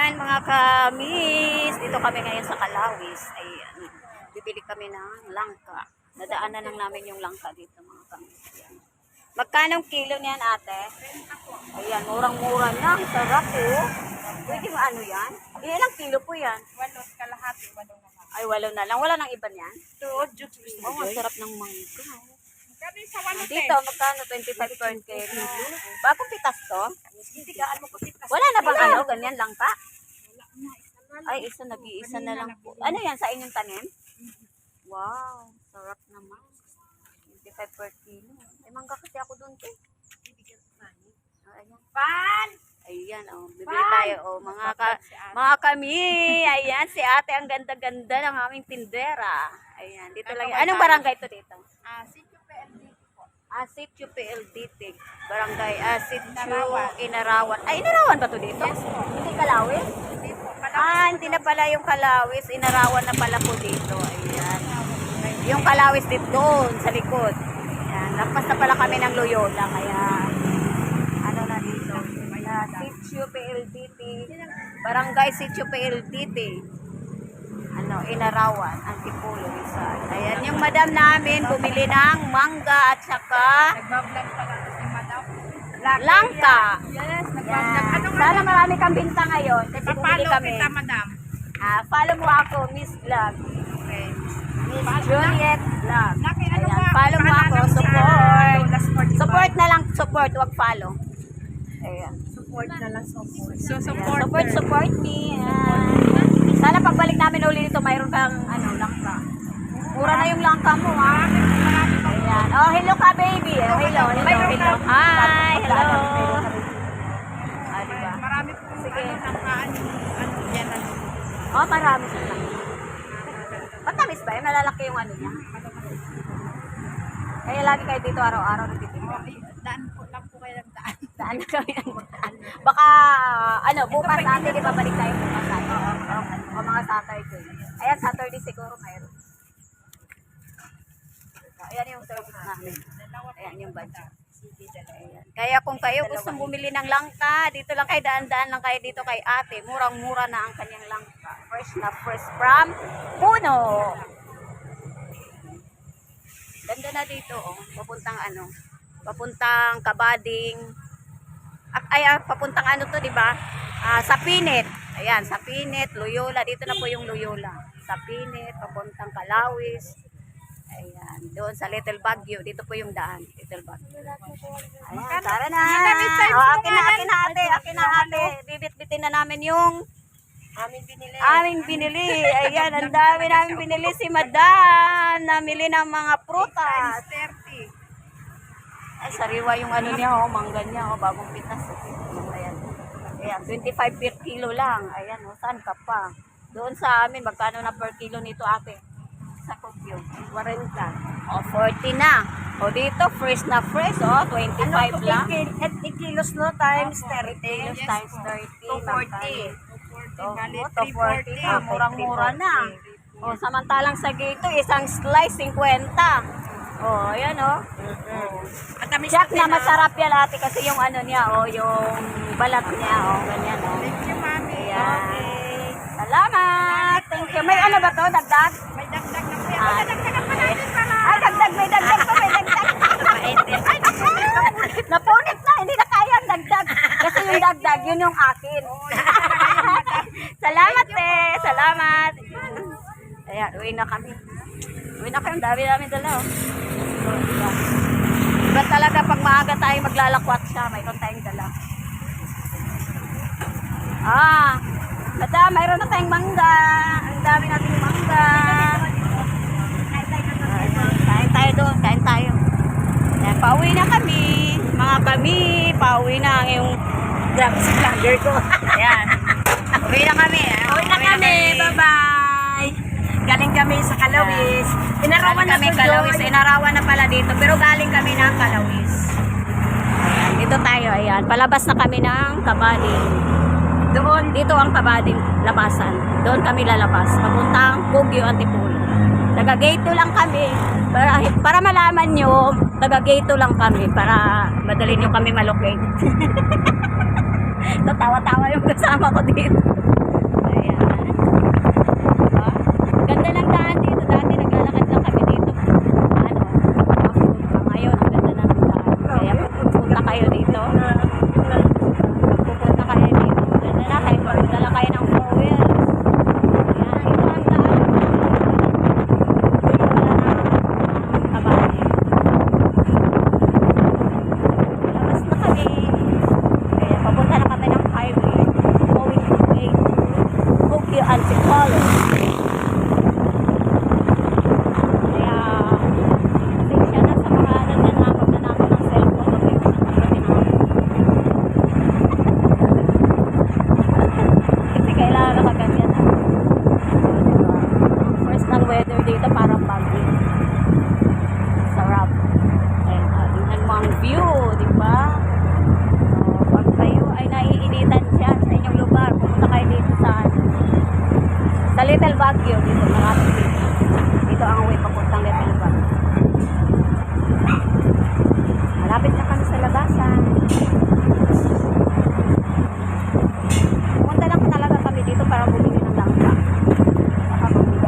Ayan mga kamis, dito kami ngayon sa Kalawis. Ayan, bibili kami ng langka. Nadaanan lang namin yung langka dito mga kamis. Ayan. Magkano ang kilo niyan ate? Ayan, murang-mura na. Ang sarap oh. Pwede mo ano yan? Ilang kilo po yan? Walot kalahati, walong naman. Ay, walo na lang. Wala nang iba niyan? Ito, juice Oh, ang sarap ng mangga. Dito, magkano? 25 per kilo. Bagong pitas to? Hindi ka ano ko titas. Wala na bang ano? Ganyan lang pa? Ay, isa, nag-iisa na lang po. Ano yan, sa inyong tanim? Wow, sarap naman. 25 per kilo. Ay, mangga kasi ako doon, te. Oh, ayan. Pan! Ayan, oh, bibili tayo, oh, mga ka, mga kami. Ayan, si ate ang ganda-ganda ng aming tindera. Ayan, dito lang. yan. Anong barangay to dito? Ah, sityo Po. Asityo PLDT. Barangay Asityo Inarawan. Inarawan. Ay, Inarawan ba to dito? Yes po. Hindi Kalawis? Hindi po. Ah, hindi na pala yung Kalawis. Inarawan na pala po dito. Ayan. Yung Kalawis dito doon sa likod. Ayan. Lampas na pala kami ng Loyola. Kaya, ano na dito? Kaya, Sityo PLDT. Barangay Sityo PLDT. Ano, Inarawan, Antipulo, Rizal. Ayan, yung madam namin bumili ng mangga at saka Nagbablog pala si Madam. langka. Yes, nagbablog. Ano nga? Sana marami kang binta ngayon kasi bumili Papalo kami. kita, Madam. Ah, follow mo ako, Miss Vlog. Okay. Miss Juliet Vlog. Laki, ano Ayan, nga? follow mo ako, Pangalan sa support. Lolas 45. Support na lang, support, wag follow. Ayan. Support na lang, support. So, Ayan, support. Support, support me. Ayan. Namin uli dito, mayroon kang ano, langka. Mura na yung langka mo, ha? Ayan. Oh, hello ka, baby. Oh, hello, hello, hello. ka. Hi, hello. Ah, diba? Marami po. Sige. Ano, yan. Oh, marami siya lang. Matamis ba? Eh, malalaki yung ano niya. Kaya lagi kayo dito araw-araw nagtitinda. Ay, Daan po lang po kayo ng daan. Saan na kami ang daan? Baka, ano, bukas natin, di ba balik tayo bukas? O mga Saturday. Ayan, Saturday siguro mayroon. Ayan yung service namin. Ayan yung budget. Ayan. Kaya kung kayo gustong bumili ng langka, dito lang kayo daan-daan lang kayo dito kay ate. Murang-mura na ang kanyang langka. Fresh na fresh from puno. Ganda na dito, oh. Papuntang ano, papuntang Kabading. Ak- Ay, ah, papuntang ano to, di ba? Ah, sa Pinit. Ayan, sa Pinit, Loyola. Dito na po yung Loyola. Sa Pinit, papuntang Kalawis. Ayan, doon sa Little Baguio. Dito po yung daan, Little Baguio. Ayan, tara na. Oh, akin na, akin na ate, akin na ate. Bibit-bitin na namin yung Aming binili. aming binili. Ayan, ang dami namin binili si Madam. Namili ng mga prutas. 30. Ay, sariwa yung ano niya, oh, mangga niya, oh, bagong pitas. Oh. Ayan. Ayan, 25 per kilo lang. Ayan, oh, saan ka pa? Doon sa amin, magkano na per kilo nito ate? Sa Kogyo. 40. Oh, 40 na. O dito, fresh na fresh, oh, 25 lang. At ikilos no times 30. Kilos times 30. 240. Oh, Bali, oh, 240. Oh, 340. murang-mura na. Oh, samantalang sa gito, isang slice 50. Oh, ayan oh. Oh. At kami Jack na masarap yan ate kasi yung ano niya, oh, yung balat niya, oh, ganyan, oh. Thank you, mami. Ayan. Okay. Salamat! Thank you. May ano ba to? Dagdag? May dagdag na po yan. Ah. Dadagdagan pa natin para. Ay, dagdag, may dagdag pa, may dagdag. Ay, napunit na, hindi na kaya ang dagdag. Kasi yung dagdag, yun yung akin. Salamat, te. Salamat. Ayan, uwi na kami. Uwi na kami, dami namin dala, oh. Iba talaga pag maaga tayo maglalakwat siya, mayroon tayong dala. Ah, madam, mayroon na tayong mangga. Ang dami nating mangga. Kain tayo doon, kain tayo. Yan, pauwi na kami. Mga kami, pauwi na ang yung grabe si vlogger ko. Ayan. Uwi na kami. Uwi na kami. Bye-bye. Kami sa Kalawis. Inarawan Galing kami na Kalawis. Inarawan na pala dito. Pero galing kami ng Kalawis. Ayan, dito tayo. Ayan. Palabas na kami ng Kabading. Doon, dito ang Kabading labasan. Doon kami lalabas. Papuntang Kugyo, Antipolo. Taga-gate lang kami. Para, para malaman nyo, taga-gate lang kami. Para madali nyo kami malocate. Tatawa-tawa yung kasama ko dito. Baguio Antipolo. Kaya, pasensya na sa mga nagnanakaw na nako ng cellphone. Huwag kayo nakakapati namin. Kasi kailangan na kaganyan na. First ng weather dito parang bagyo. Sarap. Ayan, ah, tingnan mo ang view, di ba? So, pag kayo ay naiinitan dyan sa sa sa Little Baguio, dito malapit dito. Dito ang way papuntang Little Baguio. Malapit na kami sa labasan. Pumunta lang talaga kami dito para bumili ng langka. Baka bumili.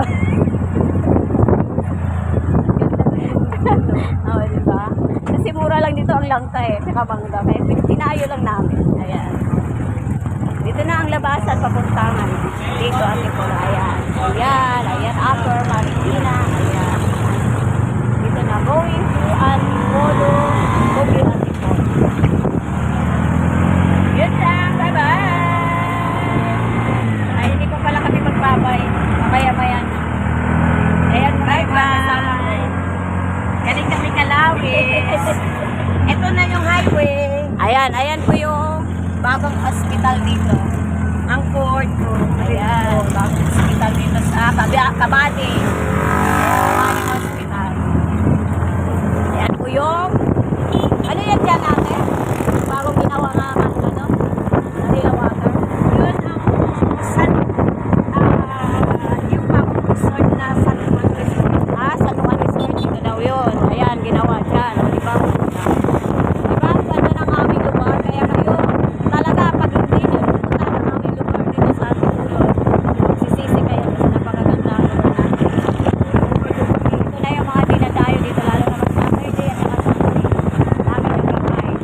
Oo, di ba? Kasi mura lang dito ang langka eh, saka bangga. Kaya tinayo lang namin. Ayan. Dito na ang labasan, papuntangan. Dito, ang ito. Ayan. Ayan, ayan. Upper Marikina. Ayan. Dito na. Going to Anmolo. Bugyo Antipolo. Yun lang. Bye-bye. Ay, hindi ko pala kami magbabay. Mamaya-maya na. Ayan, bye-bye. Galing kami kalawis. Ito na yung highway. Ayan, ayan po yung bagong hospital dito. Ang court ko. Ayan, bagong hospital dito sa Kabi- Kabati. Kabati Hospital. Ayan po yung, ano yan dyan natin? Bagong ginawa nga nga, ano? Manila Water. Yun ang san, ah, yung bagong resort na San Juan Resort. Ah, San Juan Resort, dito daw yun. Ayan, ginawa dyan. O, diba? Diba? Ang ganda ng aming lugar. Kaya kayo, talaga, pag hindi nyo pupunta ng aming lugar dito sa Antipolo, sisisi kayo kasi napakaganda ang lugar natin. Ito na yung mga dinadayo dito, lalo na mag summer day at saka Sunday. Dami nagkakain.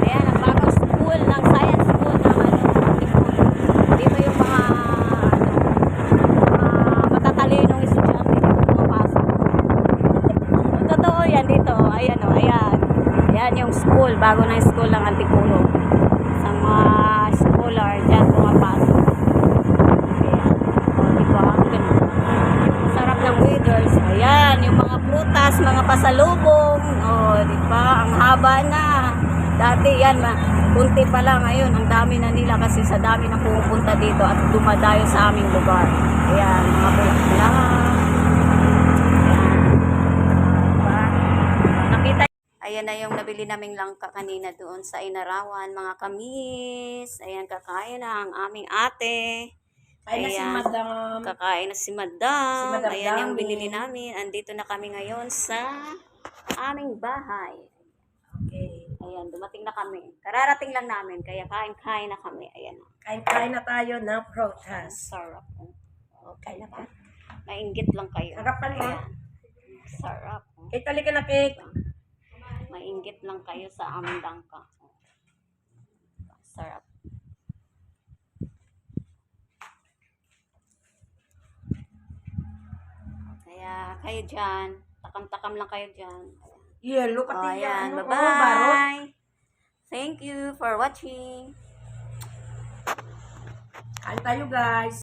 Ayan, ang bagong school, ng science school ng ano, Antipolo. Dito yung mga, ano, mga matatalinong estudyante dito pumapasok. Totoo yan dito. Ayan o, ayan. Ayan yung school, bago yung school ng Antipolo. Sa mga scholar, dyan pumapasok. Ayan. O, diba? Sarap ng weathers. Ayan, yung mga prutas, mga pasalubong. O, diba? Ang haba na. Dati yan, ma kunti pa lang ngayon. Ang dami na nila kasi sa dami na pumupunta dito at dumadayo sa aming lugar. Ayan, mga bulak-bulak. Ayan na yung nabili naming langka kanina doon sa Inarawan, mga kamis. Ayan, kakain na ang aming ate. Kaya na si. Madam. Kakain na si Madam. Si Madam Ayan yung Dami. binili namin. Andito na kami ngayon sa aming bahay. Okay. Ayan, dumating na kami. Kararating lang namin, kaya kain-kain na kami. Ayan. Kain-kain na tayo ng protas. Sarap. Okay na ba? Mainggit lang kayo. Harapan mo. Sarap. Cake, talika na cake. Mainggit lang kayo sa aming dangka. Sarap. Kaya kayo dyan, takam-takam lang kayo dyan. Yellow Oh, pati yan. Ano, oh, barot. Bye-bye. Thank you for watching. Kain tayo guys.